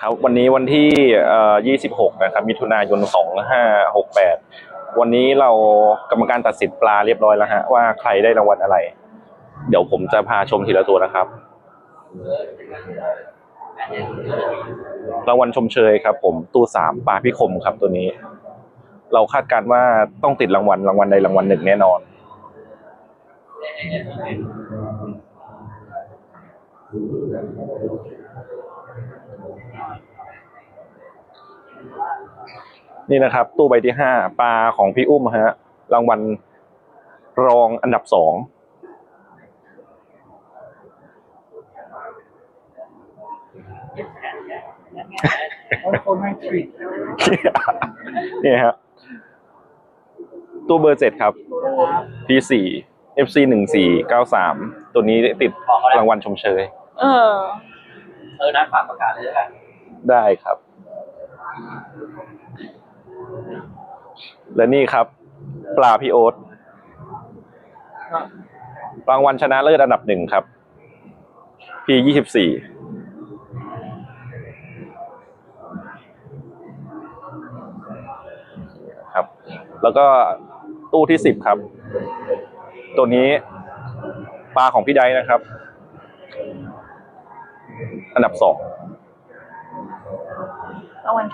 ครับวันนี้วันที่เอ่อ26 นะครับ มิถุนายน 2568 วันนี้เรากรรมการตัดสินปลาเรียบร้อยแล้วฮะว่าใครได้รางวัลอะไร เดี๋ยวผมจะพาชมทีละตัวนะครับ รางวัลชมเชยครับ ผมตู้สามปลาพิคมครับตัวนี้ เราคาดการณ์ว่าต้องติดรางวัลรางวัลใดรางวัลหนึ่งแน่นอน นี่นะครับ ตู้ใบที่ห้าปลาของพี่อุ้มฮะรางวัลรองอันดับสองคนไม่ทริกนี่ฮะตู้เบอร์เจ็ดครับ P4 FC หนึ่งสี่เก้าสามตัวนี้ติดรางวัลชมเชย เออ เออนัดฝากประกาศเลยแล้วกันได้ครับ และนี่ครับ ปลาพี่โอ๊ตรางวัลชนะเลิศอันดับหนึ่งครับ P ยี่สิบสี่ครับ แล้วก็ตู้ที่สิบครับ ตัวนี้ปลาของพี่ไดนะครับ อันดับสองรางวัล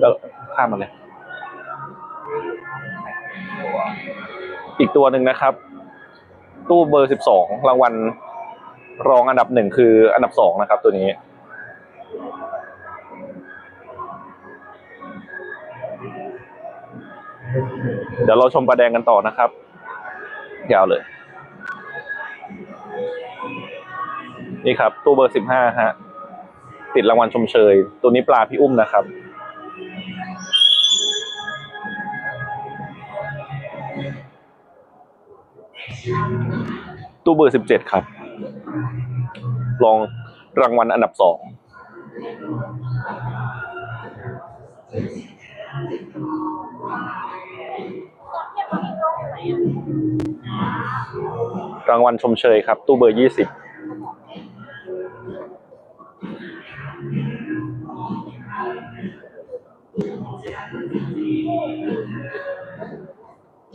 แล้วข้ามมาเลย อีกตัวหนึ่งนะครับ ตู้เบอร์สิบสองรางวัลรองอันดับหนึ่งคืออันดับสองนะครับ ตัวนี้ เดี๋ยวเราชมปลาแดงกันต่อนะครับ ยาวเลย นี่ครับ ตู้เบอร์สิบห้าฮะ ติดรางวัลชมเชย ตัวนี้ปลาพี่อุ้มนะครับ ตู้เบอร์สิบเจ็ดครับรองรางวัลอันดับสองรางวัลชมเชยครับ ตู้เบอร์ยี่สิบ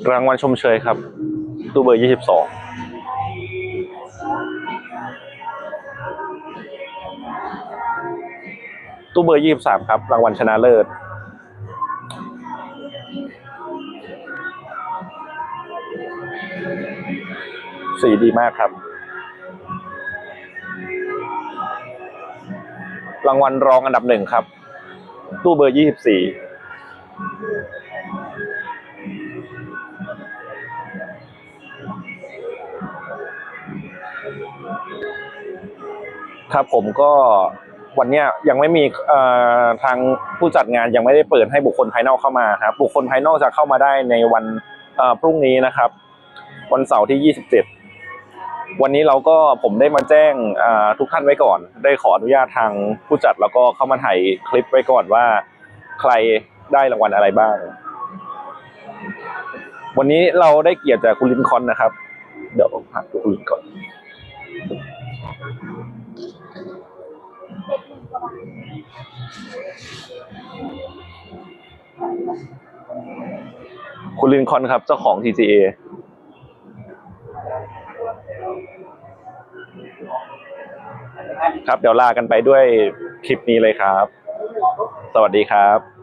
รางวัลชมเชยครับ ตู้เบอร์ยี่สิบสองตู้เบอร์ยี่สิบสามครับ รางวัลชนะเลิศสีดีมากครับ รางวัลรองอันดับหนึ่งครับ ตู้เบอร์ยี่สิบสี่ ครับผมก็วันนี้ยังไม่มีทางผู้จัดงานยังไม่ได้เปิดให้บุคคลภายนอกเข้ามาครับบุคคลภายนอกจะเข้ามาได้ในวันพรุ่งนี้นะครับ วันเสาร์ที่ 27 วันนี้เราก็ผมได้มาแจ้งทุกท่านไว้ก่อน ได้ขออนุญาตทางผู้จัดแล้วก็เข้ามาถ่ายคลิปไว้ก่อนว่า ใคร ได้รางวัลอะไรบ้าง วันนี้เราได้เกียรติจากคุณลินคอนนะครับ เดี๋ยวหาดูคุณลินคอนคุณลินคอนครับ เจ้าของ TGA ครับ เดี๋ยวลากันไปด้วยคลิปนี้เลยครับ สวัสดีครับ